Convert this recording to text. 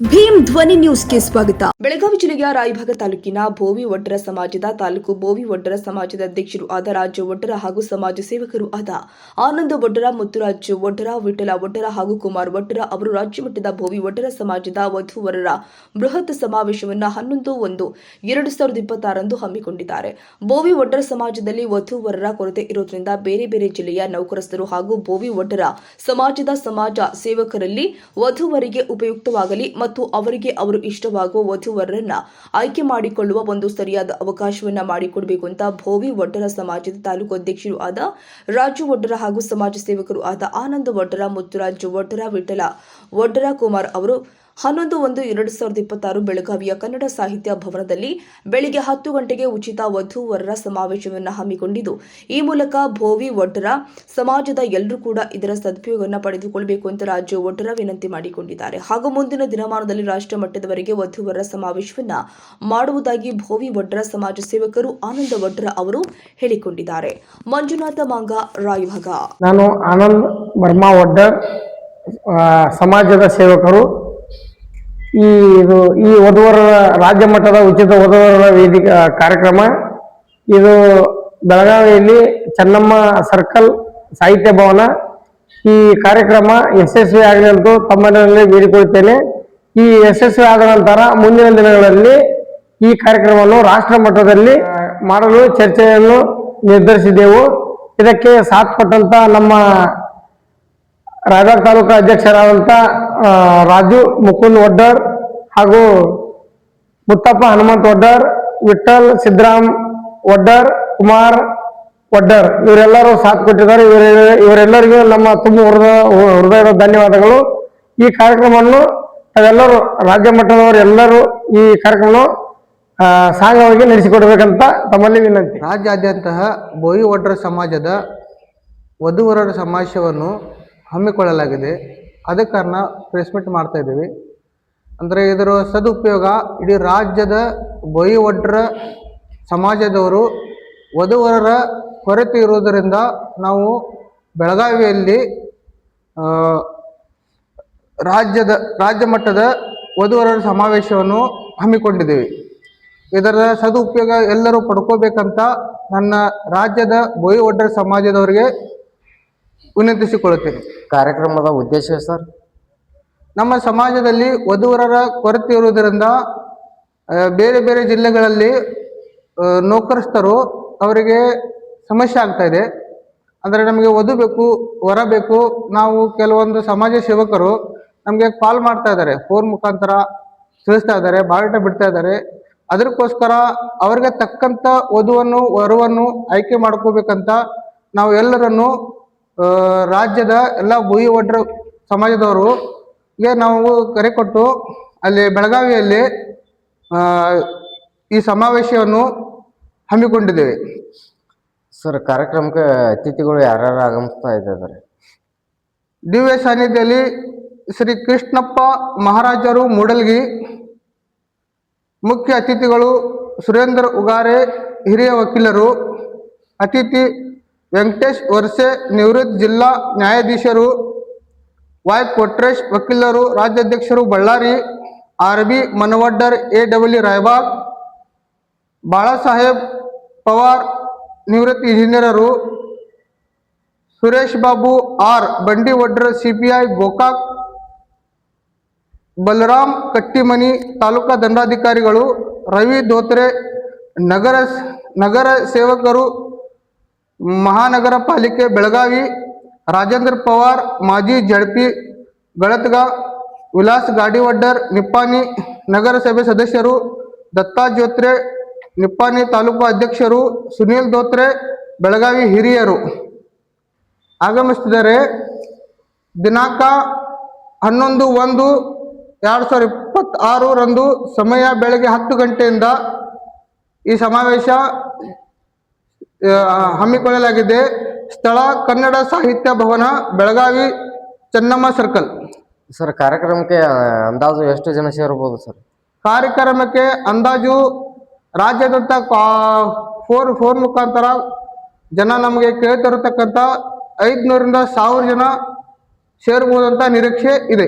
ಭೀಮ್ ಧ್ವನಿ ನ್ಯೂಸ್ಗೆ ಸ್ವಾಗತ. ಬೆಳಗಾವಿ ಜಿಲ್ಲೆಯ ರಾಯಭಾಗ ತಾಲೂಕಿನ ಭೋವಿ ಒಡ್ಡರ ಸಮಾಜದ ತಾಲೂಕು ಭೋವಿ ಒಡ್ಡರ ಸಮಾಜದ ಅಧ್ಯಕ್ಷರು ಆದ ರಾಜ್ಯ ಒಡ್ಡರ ಹಾಗೂ ಸಮಾಜ ಸೇವಕರು ಆದ ಆನಂದ ಒಡ್ಡರ ಮುತ್ತುರಾಜ್ ಒಡ್ಡರ ವಿಠಲ ಒಡ್ಡರ ಹಾಗೂ ಕುಮಾರ್ ಒಡ್ಡರ ಅವರು ರಾಜ್ಯ ಮಟ್ಟದ ಭೋವಿ ಒಡ್ಡರ ಸಮಾಜದ ವಧುವರರ ಬೃಹತ್ ಸಮಾವೇಶವನ್ನು ಹನ್ನೊಂದು ಒಂದು ಎರಡು ಸಾವಿರದ ಇಪ್ಪತ್ತಾರಂದು ಹಮ್ಮಿಕೊಂಡಿದ್ದಾರೆ. ಭೋವಿ ಒಡ್ಡರ ಸಮಾಜದಲ್ಲಿ ವಧುವರರ ಕೊರತೆ ಇರೋದ್ರಿಂದ ಬೇರೆ ಬೇರೆ ಜಿಲ್ಲೆಯ ನೌಕರಸ್ಥರು ಹಾಗೂ ಭೋವಿ ಒಡ್ಡರ ಸಮಾಜದ ಸಮಾಜ ಸೇವಕರಲ್ಲಿ ವಧುವರಿಗೆ ಉಪಯುಕ್ತವಾಗಲಿ ಮತ್ತು ಅವರಿಗೆ ಅವರು ಇಷ್ಟವಾಗುವ ವಧುವರರನ್ನ ಆಯ್ಕೆ ಮಾಡಿಕೊಳ್ಳುವ ಒಂದು ಸರಿಯಾದ ಅವಕಾಶವನ್ನ ಮಾಡಿಕೊಡಬೇಕು ಅಂತ ಭೋವಿ ಒಡ್ಡರ ಸಮಾಜದ ತಾಲೂಕು ಅಧ್ಯಕ್ಷರು ಆದ ರಾಜು ಒಡ್ಡರ ಹಾಗೂ ಸಮಾಜ ಸೇವಕರು ಆದ ಆನಂದ ಒಡ್ಡರ ಮುತ್ತುರಾಜು ಒಡ್ಡರ ವಿಠಲ ಒಡ್ಡರ ಕುಮಾರ್ ಅವರು ಹನ್ನೊಂದು ಒಂದು ಎರಡು ಸಾವಿರದ ಇಪ್ಪತ್ತಾರು ಬೆಳಗಾವಿಯ ಕನ್ನಡ ಸಾಹಿತ್ಯ ಭವನದಲ್ಲಿ ಬೆಳಿಗ್ಗೆ ಹತ್ತು ಗಂಟೆಗೆ ಉಚಿತ ವಧುವರರ ಸಮಾವೇಶವನ್ನು ಹಮ್ಮಿಕೊಂಡಿದ್ದು, ಈ ಮೂಲಕ ಭೋವಿ ಒಡ್ಡರ ಸಮಾಜದ ಎಲ್ಲರೂ ಕೂಡ ಇದರ ಸದುಪಯೋಗವನ್ನು ಪಡೆದುಕೊಳ್ಳಬೇಕು ಅಂತ ರಾಜ್ಯ ಒಡ್ಡರ ವಿನಂತಿ ಮಾಡಿಕೊಂಡಿದ್ದಾರೆ. ಹಾಗೂ ಮುಂದಿನ ದಿನಮಾನದಲ್ಲಿ ರಾಷ್ಟ್ರ ಮಟ್ಟದವರೆಗೆ ವಧುವರರ ಸಮಾವೇಶವನ್ನು ಮಾಡುವುದಾಗಿ ಭೋವಿ ಒಡ್ಡರ ಸಮಾಜ ಸೇವಕರು ಆನಂದ ಒಡ್ಡರ ಅವರು ಹೇಳಿಕೊಂಡಿದ್ದಾರೆ. ಮಂಜುನಾಥ ಮಾಂಗ, ರಾಯಭಾಗ. ನಾನು ಆನಂದ್ ವರ್ಮಾ ಸಮಾಜದ ಸೇವಕರು ಈ ಇದು, ಈ ವಧುವರರ ರಾಜ್ಯ ಮಟ್ಟದ ಉಚಿತ ವಧುವರರ ವೇದಿಕೆ ಕಾರ್ಯಕ್ರಮ. ಇದು ಬೆಳಗಾವಿಯಲ್ಲಿ ಚೆನ್ನಮ್ಮ ಸರ್ಕಲ್ ಸಾಹಿತ್ಯ ಭವನ. ಈ ಕಾರ್ಯಕ್ರಮ ಯಶಸ್ವಿ ಆಗಲಿ ತಮ್ಮಲ್ಲಿ ಬೇಡಿಕೊಳ್ಳುತ್ತೇನೆ. ಈ ಯಶಸ್ವಿ ಆದ ನಂತರ ಮುಂದಿನ ದಿನಗಳಲ್ಲಿ ಈ ಕಾರ್ಯಕ್ರಮವನ್ನು ರಾಷ್ಟ್ರ ಮಟ್ಟದಲ್ಲಿ ಮಾಡಲು ಚರ್ಚೆಯನ್ನು ನಿರ್ಧರಿಸಿದ್ದೆವು ಇದಕ್ಕೆ ಸಾಥ್ ಕೊಟ್ಟಂತ ನಮ್ಮ ರಾಯಬಾಗ್ ತಾಲೂಕು ಅಧ್ಯಕ್ಷರಾದಂಥ ರಾಜು ಮುಕುಂದ್ ಒಡ್ಡರ್ ಹಾಗೂ ಮುತ್ತಪ್ಪ ಹನುಮಂತ್ ಒಡ್ಡರ್ ವಿಠಲ್ ಸಿದ್ದರಾಮ್ ಒಡ್ಡರ್, ಕುಮಾರ್ ಒಡ್ಡರ್ ಇವರೆಲ್ಲರೂ ಸಾಥ್ ಕೊಟ್ಟಿದ್ದಾರೆ. ಇವರ, ಇವರೆಲ್ಲರಿಗೂ ನಮ್ಮ ತುಂಬ ಹೃದಯ, ಹೃದಯದ ಧನ್ಯವಾದಗಳು. ಈ ಕಾರ್ಯಕ್ರಮವನ್ನು ತಾವೆಲ್ಲರೂ ರಾಜ್ಯ ಮಟ್ಟದವರು ಎಲ್ಲರೂ ಈ ಕಾರ್ಯಕ್ರಮವನ್ನು ಸಾಂಗವಾಗಿ ನಡೆಸಿಕೊಡ್ಬೇಕಂತ ತಮ್ಮಲ್ಲಿ ವಿನಂತಿ. ರಾಜ್ಯಾದ್ಯಂತಹ ಬೋಯಿ ಒಡ್ಡರ ಸಮಾಜದ ವಧುವರರ ಸಮಾಜವನ್ನು ಹಮ್ಮಿಕೊಳ್ಳಲಾಗಿದೆ. ಅದ ಕಾರಣ ಪ್ರೆಸ್ ಮಾಡ್ತಾ ಇದ್ದೀವಿ. ಅಂದರೆ ಇದರ ಸದುಪಯೋಗ ಇಡೀ ರಾಜ್ಯದ ಬೋಯಿ ಒಡ್ರ ಸಮಾಜದವರು ವಧುವರರ ಕೊರತೆ ಇರುವುದರಿಂದ ನಾವು ಬೆಳಗಾವಿಯಲ್ಲಿ ರಾಜ್ಯದ, ರಾಜ್ಯ ಮಟ್ಟದ ವಧುವರರ ಸಮಾವೇಶವನ್ನು ಹಮ್ಮಿಕೊಂಡಿದ್ದೀವಿ. ಇದರ ಸದುಪಯೋಗ ಎಲ್ಲರೂ ಪಡ್ಕೋಬೇಕಂತ ನನ್ನ ರಾಜ್ಯದ ಬೋಯಿ ಒಡ್ಡರ ಸಮಾಜದವರಿಗೆ ವಿನಂತಿಸಿಕೊಳ್ಳುತ್ತೇನೆ. ಕಾರ್ಯಕ್ರಮದ ಉದ್ದೇಶ ಸರ್? ನಮ್ಮ ಸಮಾಜದಲ್ಲಿ ವಧುವರರ ಕೊರತೆ ಇರುವುದರಿಂದ ಬೇರೆ ಬೇರೆ ಜಿಲ್ಲೆಗಳಲ್ಲಿ ನೌಕರಸ್ಥರು ಅವರಿಗೆ ಸಮಸ್ಯೆ ಆಗ್ತಾ ಇದೆ. ಅಂದರೆ ನಮಗೆ ವಧು ಬೇಕು, ವರ ಬೇಕು. ನಾವು ಕೆಲವೊಂದು ಸಮಾಜ ಸೇವಕರು ನಮಗೆ ಕಾಲ್ ಮಾಡ್ತಾ ಇದ್ದಾರೆ. ಫೋನ್ ಮುಖಾಂತರ ತಿಳಿಸ್ತಾ ಇದ್ದಾರೆ, ಬಾಳಟ ಬಿಡ್ತಾ ಇದ್ದಾರೆ. ಅದಕ್ಕೋಸ್ಕರ ಅವರಿಗೆ ತಕ್ಕಂಥ ವಧುವನ್ನು, ವರವನ್ನು ಆಯ್ಕೆ ಮಾಡ್ಕೋಬೇಕಂತ ನಾವು ಎಲ್ಲರನ್ನು ರಾಜ್ಯದ ಎಲ್ಲ ಭೂಯಿ ಒಡ್ರ ಸಮಾಜದವರು ಗೆ ನಾವು ಕರೆ ಕೊಟ್ಟು ಅಲ್ಲಿ ಬೆಳಗಾವಿಯಲ್ಲಿ ಈ ಸಮಾವೇಶವನ್ನು ಹಮ್ಮಿಕೊಂಡಿದ್ದೇವೆ. ಸರ್ ಕಾರ್ಯಕ್ರಮಕ್ಕೆ ಅತಿಥಿಗಳು ಯಾರ್ಯಾರು ಆಗಮಿಸ್ತಾ ಇದ್ದಾರೆ? ದಿವ್ಯ ಸಾನ್ನಿಧ್ಯದಲ್ಲಿ ಶ್ರೀ ಕೃಷ್ಣಪ್ಪ ಮಹಾರಾಜರು ಮೂಡಲ್ಗಿ ಮುಖ್ಯ ಅತಿಥಿಗಳು ಸುರೇಂದ್ರ ಉಗಾರೆ ಹಿರಿಯ ವಕೀಲರು ಅತಿಥಿ ವೆಂಕಟೇಶ್ ವರ್ಸೆ ನಿವೃತ್ತ ಜಿಲ್ಲಾ ನ್ಯಾಯಾಧೀಶರು ವೈ ಕೊಟ್ರೇಶ್ ವಕೀಲರು, ರಾಜ್ಯಾಧ್ಯಕ್ಷರು Ballari R B Manavaddar A W Raybag, Balasaheb Pawar ನಿವೃತ್ತ ಇಂಜಿನಿಯರರು, Suresh Babu R. Bandi P CPI Gokak, Balaram Kattimani taluka ದಂಡಾಧಿಕಾರಿಗಳು, Ravi Dhotre ನಗರ ನಗರ ಸೇವಕರು ಮಹಾನಗರ ಪಾಲಿಕೆ ಬೆಳಗಾವಿ, ರಾಜೇಂದ್ರ ಪವಾರ್, ಮಾಜಿ ಜಡ್ಪಿ ಗಳತ್ಗ ವಿಲಾಸ್ ಗಾಡಿವಡ್ಡರ್ ನಿಪ್ಪಾನಿ ನಗರಸಭೆ ಸದಸ್ಯರು, ದತ್ತಾ ಜೋತ್ರೆ ನಿಪ್ಪಾನಿ ತಾಲೂಕು ಅಧ್ಯಕ್ಷರು, ಸುನೀಲ್ ದೋತ್ರೆ, ಬೆಳಗಾವಿ ಹಿರಿಯರು. ಆಗಮಿಸಿದರೆ ದಿನಾಂಕ ಹನ್ನೊಂದು ಒಂದು, ಎರಡು ಸಾವಿರದ ಇಪ್ಪತ್ತಾರರಂದು ಸಮಯ ಬೆಳಗ್ಗೆ ಹತ್ತು ಗಂಟೆಯಿಂದ ಈ ಸಮಾವೇಶ ಹಮ್ಮಿಕೊಳ್ಳಲಾಗಿದೆ ಸ್ಥಳ ಕನ್ನಡ ಸಾಹಿತ್ಯ ಭವನ ಬೆಳಗಾವಿ ಚೆನ್ನಮ್ಮ ಸರ್ಕಲ್. ಸರ್ ಕಾರ್ಯಕ್ರಮಕ್ಕೆ ಅಂದಾಜು ಎಷ್ಟು ಜನ ಸೇರಬಹುದು ಸರ್? ಕಾರ್ಯಕ್ರಮಕ್ಕೆ ಅಂದಾಜು ರಾಜ್ಯದಂತ ಫೋನ್ ಫೋನ್ ಮುಖಾಂತರ ಜನ ನಮಗೆ ಕೇಳ್ತಿರತಕ್ಕಂಥ ಐದುನೂರಿಂದ ಸಾವಿರ ಜನ ಸೇರ್ಬೋದಂತ ನಿರೀಕ್ಷೆ ಇದೆ.